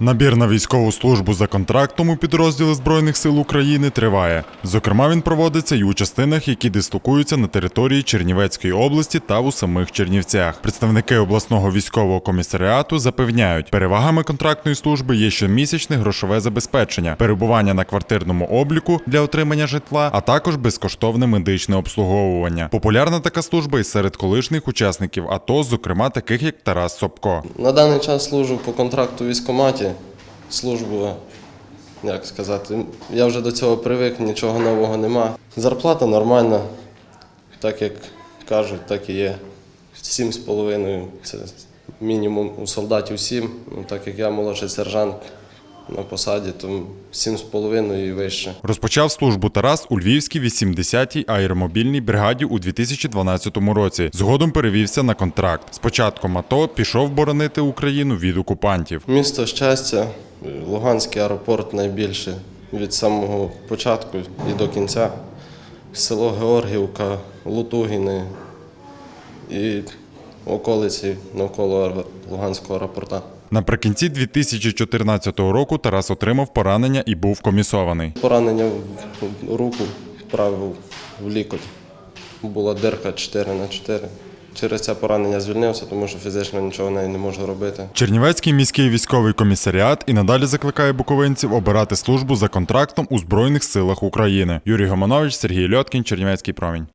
Набір на військову службу за контрактом у підрозділи Збройних сил України триває. Зокрема, він проводиться і у частинах, які дислокуються на території Чернівецької області та у самих Чернівцях. Представники обласного військового комісаріату запевняють, перевагами контрактної служби є щомісячне грошове забезпечення, перебування на квартирному обліку для отримання житла, а також безкоштовне медичне обслуговування. Популярна така служба і серед колишніх учасників АТО, зокрема таких як Тарас Собко. На даний час служу по контракту в військкоматі. Службу, як сказати, я вже до цього привик, нічого нового нема. Зарплата нормальна, так як кажуть, так і є. Сім з половиною це мінімум у солдатів сім. Ну, так як я молодший сержант на посаді, то сім з половиною і вище. Розпочав службу Тарас у Львівській 80-й аеромобільній бригаді у 2012 році. Згодом перевівся на контракт. З початком АТО пішов боронити Україну від окупантів. Місто щастя, Луганський аеропорт найбільше від самого початку і до кінця. Село Георгівка, Лутугіни і околиці навколо Луганського аеропорта. Наприкінці 2014 року Тарас отримав поранення і був комісований. Поранення в руку праву в лікоть. Була дирка 4 на 4. Через це поранення звільнився, тому що фізично нічого не, не можу робити. Чернівецький міський військовий комісаріат і надалі закликає буковинців обирати службу за контрактом у Збройних силах України. Юрій Гоманович, Сергій Льоткін, Чернівецький промінь.